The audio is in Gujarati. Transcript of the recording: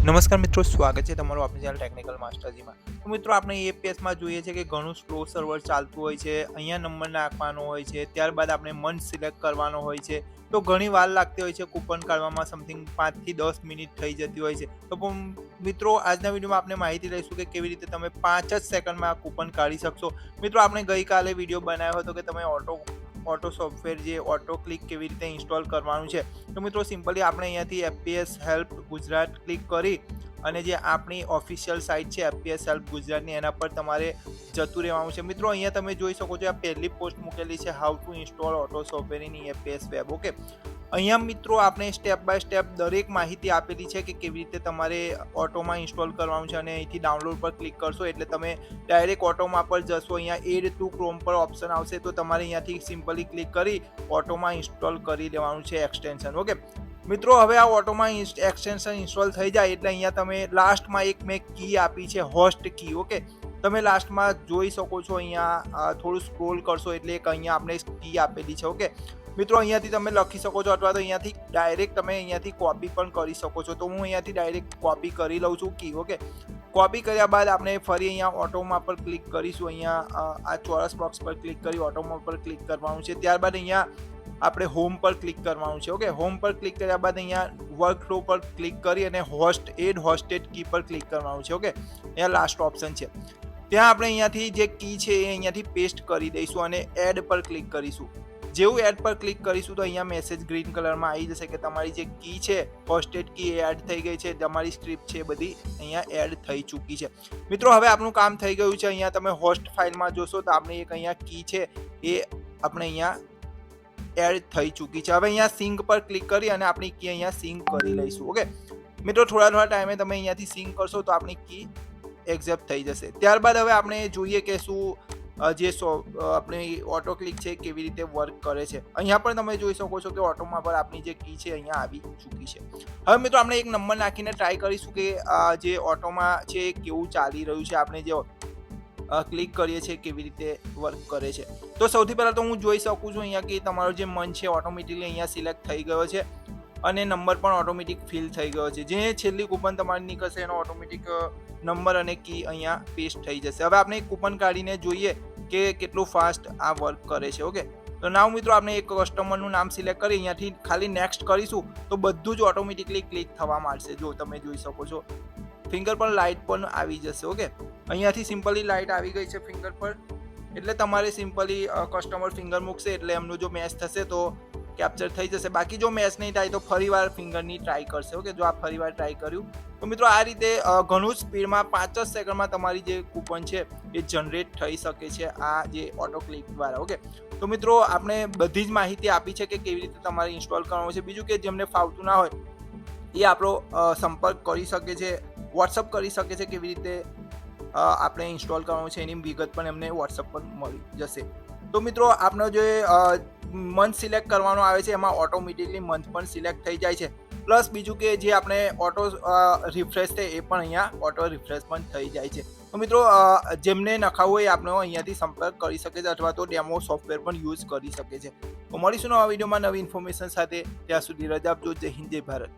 નમસ્કાર મિત્રો, સ્વાગત છે તમારું આપણી ચેનલ ટેકનિકલ માસ્ટરજીમાં તો મિત્રો, આપણે એપીએસમાં જોઈએ છે કે ઘણું સ્લો સર્વર ચાલતું હોય છે, અહીંયા નંબર નાખવાનો હોય છે, ત્યારબાદ આપણે મંથ સિલેક્ટ કરવાનો હોય છે. તો ઘણી વાર લાગતી હોય છે કૂપન કાઢવામાં સમથિંગ પાંચથી દસ મિનિટ થઈ જતી હોય છે. તો પણ મિત્રો, આજના વિડીયોમાં આપણે માહિતી લઈશું કે કેવી રીતે તમે પાંચ જ સેકન્ડમાં આ કૂપન કાઢી શકશો. મિત્રો, આપણે ગઈકાલે વીડિયો બનાવ્યો હતો કે તમે ઓટો ઓટો સોફ્ટવેર જે ઓટો ક્લિક કેવી રીતે ઇન્સ્ટોલ કરવાનું છે. તો મિત્રો સિમ્પલી આપણે અહીંયાથી એફપીએસ હેલ્પ ગુજરાત ક્લિક કરી અને જે આપણી ઓફિશિયલ સાઇટ છે એફપીએસ હેલ્પ ગુજરાતની, એના પર તમારે જતું રહેવાનું છે. મિત્રો, અહીંયા તમે જોઈ શકો છો, આ પહેલી પોસ્ટ મૂકેલી છે how to install auto software in FPS web okay અહીંયા મિત્રો આપણે સ્ટેપ બાય સ્ટેપ દરેક માહિતી આપેલી છે કે કેવી રીતે તમારે ઓટોમાં ઇન્સ્ટોલ કરવાનું છે અને અહીંથી ડાઉનલોડ પર ક્લિક કરશો એટલે તમે ડાયરેક્ટ ઓટોમાં પર જશો. અહીંયા એડ ટુ ક્રોમ પર ઓપ્શન આવશે તો તમારે અહીંયાથી સિમ્પલી ક્લિક કરી ઓટોમાં ઇન્સ્ટોલ કરી લેવાનું છે એક્સટેન્શન ઓકે મિત્રો, હવે આ ઓટોમાં એક્સટેન્શન ઇન્સ્ટોલ થઈ જાય એટલે અહીંયા તમે લાસ્ટમાં એક મેં કી આપી છે હોસ્ટ કી ઓકે તમે લાસ્ટમાં જોઈ શકો છો અહીંયા થોડું સ્ક્રોલ કરશો એટલે એક અહીંયા આપણે કી આપેલી છે. ઓકે મિત્રો, અહીંયાથી તમે લખી શકો છો અથવા તો અહીંયાથી ડાયરેક્ટ તમે અહીંયાથી કોપી પણ કરી શકો છો. તો હું અહીંયાથી ડાયરેક્ટ કોપી કરી લઉં છું કી ઓકે કોપી કર્યા બાદ આપણે ફરી અહીંયા ઓટોમાં પર ક્લિક કરીશું. અહીંયા આ ચોરસ બોક્સ પર ક્લિક કરી ઓટોમાં પર ક્લિક કરવાનું છે. ત્યારબાદ અહીંયા આપણે હોમ પર ક્લિક કરવાનું છે ઓકે હોમ પર ક્લિક કર્યા બાદ અહીંયા વર્ક ફ્લો પર ક્લિક કરી અને હોસ્ટ એડ હોસ્ટેડ કી પર ક્લિક કરવાનું છે ઓકે અહીંયા લાસ્ટ ઓપ્શન છે. ત્યાં આપણે અહીંયાથી જે કી છે એ અહીંયાથી પેસ્ટ કરી દઈશું અને એડ પર ક્લિક કરીશું. જેવું એડ પર ક્લિક કરીશું તો અહીંયા મેસેજ ગ્રીન કલરમાં આવી જશે કે તમારી જે કી છે હોસ્ટેડ કી એડ થઈ ગઈ છે, તમારી સ્ક્રિપ્ટ છે બધી અહીંયા એડ થઈ ચૂકી છે. મિત્રો, હવે આપણું કામ થઈ ગયું છે, અહીંયા તમે હોસ્ટ ફાઇલમાં જોશો તો આપણે એક અહીંયા કી છે, એ આપણે અહીંયા એડ થઈ ચૂકી છે. હવે અહીંયા સિંક પર ક્લિક કરી અને આપણી કી અહીંયા સિંક કરી લઈશું ઓકે મિત્રો, થોડા થોડા ટાઈમે તમે અહીંયાથી સિંક કરશો તો આપણી કી એક્ઝેપ્ટ થઈ જશે. ત્યારબાદ હવે આપણે જોઈએ કે શું જે સો આપણે ઓટો ક્લિક છે કેવી રીતે વર્ક કરે છે. અહીંયા પણ તમે જોઈ શકો છો કે ઓટોમાં પર આપણી જે કી છે અહીંયા આવી ચૂકી છે. હવે મિત્રો આપણે એક નંબર નાખીને ટ્રાય કરીશું કે જે ઓટોમાં છે કેવું ચાલી રહ્યું છે, આપણે જે ક્લિક કરીએ છીએ કેવી રીતે વર્ક કરે છે. તો સૌથી પહેલાં તો હું જોઈ શકું છું અહીંયા કે તમારો જે મન છે ઓટોમેટિકલી અહીંયા સિલેક્ટ થઈ ગયો છે અને નંબર પણ ઓટોમેટિક ફિલ થઈ ગયો છે. જે છેલ્લી કૂપન તમારી નીકળશે એનો ઓટોમેટિક નંબર અને કી અહીંયા પેસ્ટ થઈ જશે. હવે આપણે કૂપન કાઢીને જોઈએ કે કેટલું ફાસ્ટ આ વર્ક કરે છે ઓકે તો નાવ મિત્રો આપણે એક કસ્ટમરનું નામ સિલેક્ટ કરી, અહીંયાથી ખાલી નેક્સ્ટ કરીશું, તો બધું જ ઓટોમેટિકલી ક્લિક થવા માંડશે, જો તમે જોઈ શકો છો. ફિંગર પર લાઇટ પણ આવી જશે ઓકે અહીંયાથી સિમ્પલી લાઇટ આવી ગઈ છે ફિંગર પર. એટલે તમારે સિમ્પલી કસ્ટમર ફિંગર મૂકશે, એટલે એમનું જો મેચ થશે, તો કેપ્ચર થઈ જશે. બાકી જો મેચ નહીં થાય તો ફરીવાર ફિંગરની ટ્રાય કરશે ઓકે જો આ ફરીવાર ટ્રાય કર્યું. તો મિત્રો આ રીતે ઘણું સ્પીડમાં પાંચ જ સેકન્ડમાં તમારી જે કૂપન છે એ જનરેટ થઈ શકે છે આ જે ઓટો ક્લિક દ્વારા, ઓકે? તો મિત્રો આપણે બધી જ માહિતી આપી છે કે કેવી રીતે તમારે ઇન્સ્ટોલ કરવાનું છે. બીજું કે જેમને ફાવતું ના હોય, એ આપણો સંપર્ક કરી શકે છે વોટ્સઅપ કરી શકે છે કેવી રીતે આપણે ઇન્સ્ટોલ કરવાનું છે. એની વિગત પણ એમને વોટ્સઅપ પર મળી જશે. તો મિત્રો આપણો જે મંથ સિલેક્ટ કરવાનો આવે છે, એમાં ઓટોમેટિકલી મંથ પણ સિલેક્ટ થઈ જાય છે. પ્લસ બીજું કે જે આપણે ઓટો રિફ્રેશ છે, એ પણ અહીંયા ઓટો રિફ્રેશ પણ થઈ જાય છે. તો મિત્રો જેમને નખાવું હોય આપણે અહીંયાથી સંપર્ક કરી શકે છે અથવા તો ડેમો સોફ્ટવેર પણ યુઝ કરી શકે છે. તો મળીશું નવા વિડીયોમાં નવી ઇન્ફોર્મેશન સાથે. ત્યાં સુધી રજા આપજો. જય હિન્દ, જય ભારત.